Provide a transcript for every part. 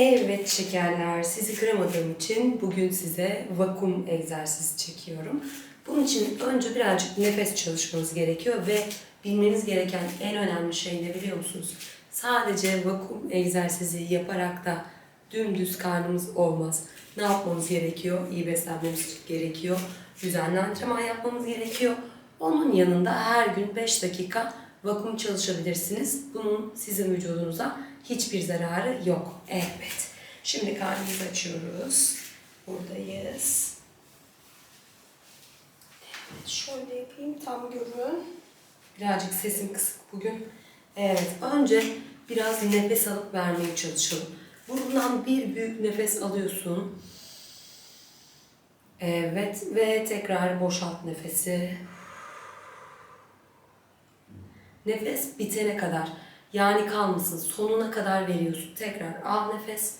Evet şekerler, sizi kıramadığım için bugün size vakum egzersizi çekiyorum. Bunun için önce birazcık nefes çalışmanız gerekiyor ve bilmeniz gereken en önemli şey ne biliyor musunuz? Sadece vakum egzersizi yaparak da dümdüz karnımız olmaz. Ne yapmamız gerekiyor? İyi beslenmemiz gerekiyor. Düzenli antrenman yapmamız gerekiyor. Onun yanında her gün 5 dakika vakum çalışabilirsiniz. Bunun sizin vücudunuza hiçbir zararı yok. Evet. Şimdi karnımızı açıyoruz. Buradayız. Evet, şöyle yapayım tam görün. Birazcık sesim kısık bugün. Evet, önce biraz nefes alıp vermeye çalışalım. Burundan bir büyük nefes alıyorsun. Evet ve tekrar boşalt nefesi. Nefes bitene kadar. Yani kalmasın. Sonuna kadar veriyorsun. Tekrar al nefes.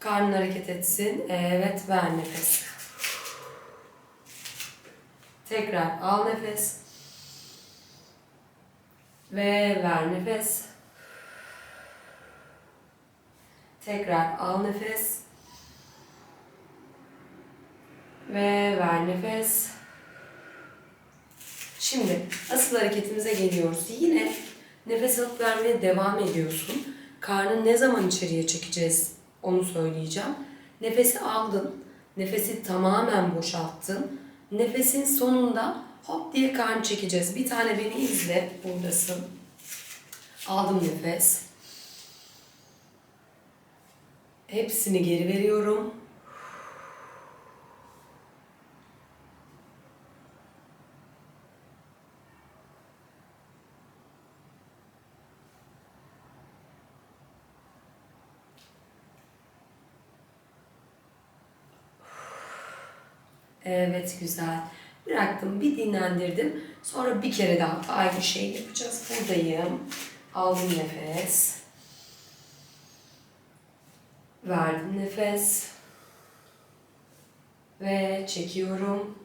Karnın hareket etsin. Evet ver nefes. Tekrar al nefes. Ve ver nefes. Tekrar al nefes. Ve ver nefes. Şimdi asıl hareketimize geliyoruz. Yine nefes alıp vermeye devam ediyorsun. Karnı ne zaman içeriye çekeceğiz onu söyleyeceğim. Nefesi aldın. Nefesi tamamen boşalttın. Nefesin sonunda hop diye karnı çekeceğiz. Bir tane beni izle. Buradasın. Aldım nefes. Hepsini geri veriyorum. Evet güzel. Bıraktım bir dinlendirdim. Sonra bir kere daha aynı şeyi yapacağız. Buradayım. Aldım nefes. Verdim nefes. Ve çekiyorum.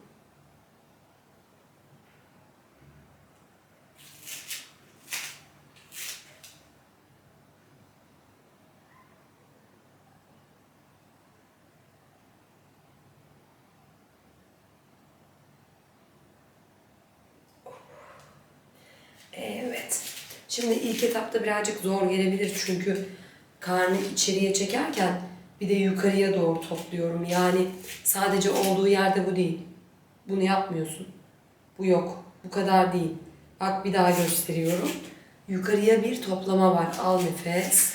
Evet. Şimdi ilk etapta birazcık zor gelebilir çünkü karnı içeriye çekerken bir de yukarıya doğru topluyorum. Yani sadece olduğu yerde bu değil. Bunu yapmıyorsun. Bu yok. Bu kadar değil. Bak bir daha gösteriyorum. Yukarıya bir toplama var. Al nefes.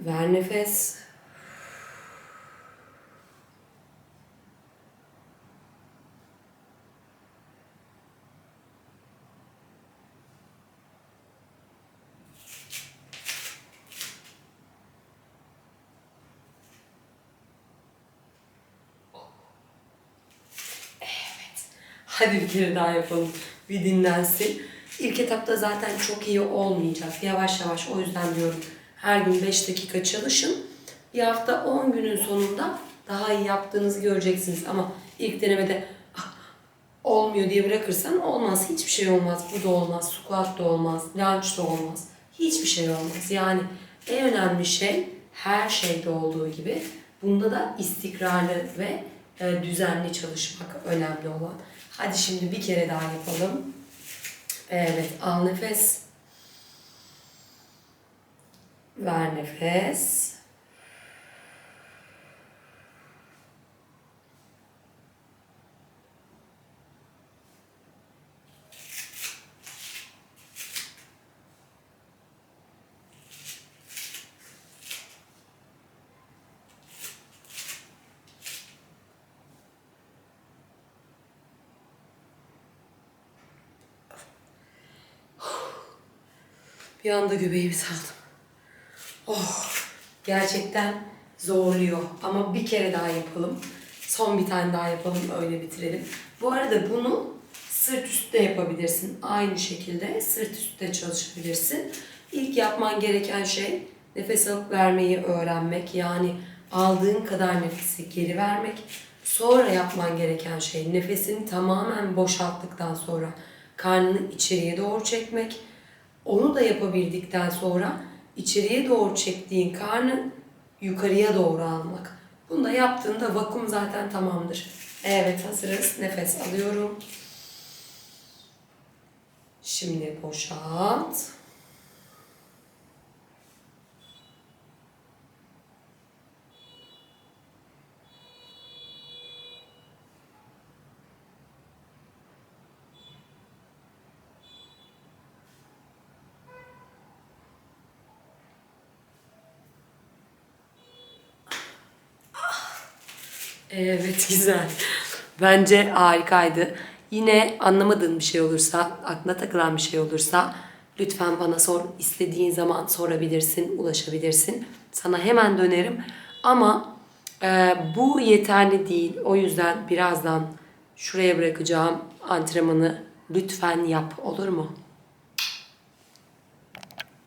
Ver nefes. Hadi bir kere daha yapalım. Bir dinlensin. İlk etapta zaten çok iyi olmayacak. Yavaş yavaş o yüzden diyorum. Her gün 5 dakika çalışın. Bir hafta 10 günün sonunda daha iyi yaptığınızı göreceksiniz. Ama ilk denemede "Ah, olmuyor diye bırakırsan olmaz. Hiçbir şey olmaz. Bu da olmaz. Squat da olmaz. Lunge da olmaz. Hiçbir şey olmaz. Yani en önemli şey her şeyde olduğu gibi bunda da istikrarlı ve e, düzenli çalışmak önemli olan. Hadi şimdi bir kere daha yapalım. Evet, al nefes. Ver nefes. Bir anda göbeğimi saldım. Oh, gerçekten zorluyor. Ama bir kere daha yapalım. Son bir tane daha yapalım, öyle bitirelim. Bu arada bunu sırt üstte yapabilirsin. Aynı şekilde sırt üstte çalışabilirsin. İlk yapman gereken şey nefes alıp vermeyi öğrenmek. Yani aldığın kadar nefesi geri vermek. Sonra yapman gereken şey nefesini tamamen boşalttıktan sonra karnını içeriye doğru çekmek. Onu da yapabildikten sonra içeriye doğru çektiğin karnı yukarıya doğru almak. Bunu da yaptığında vakum zaten tamamdır. Evet hazırız. Nefes alıyorum. Şimdi boşalt. Evet güzel. Bence harikaydı. Yine anlamadığın bir şey olursa, aklına takılan bir şey olursa lütfen bana sor. İstediğin zaman sorabilirsin, ulaşabilirsin. Sana hemen dönerim. Ama e, bu yeterli değil. O yüzden birazdan şuraya bırakacağım antrenmanı lütfen yap olur mu?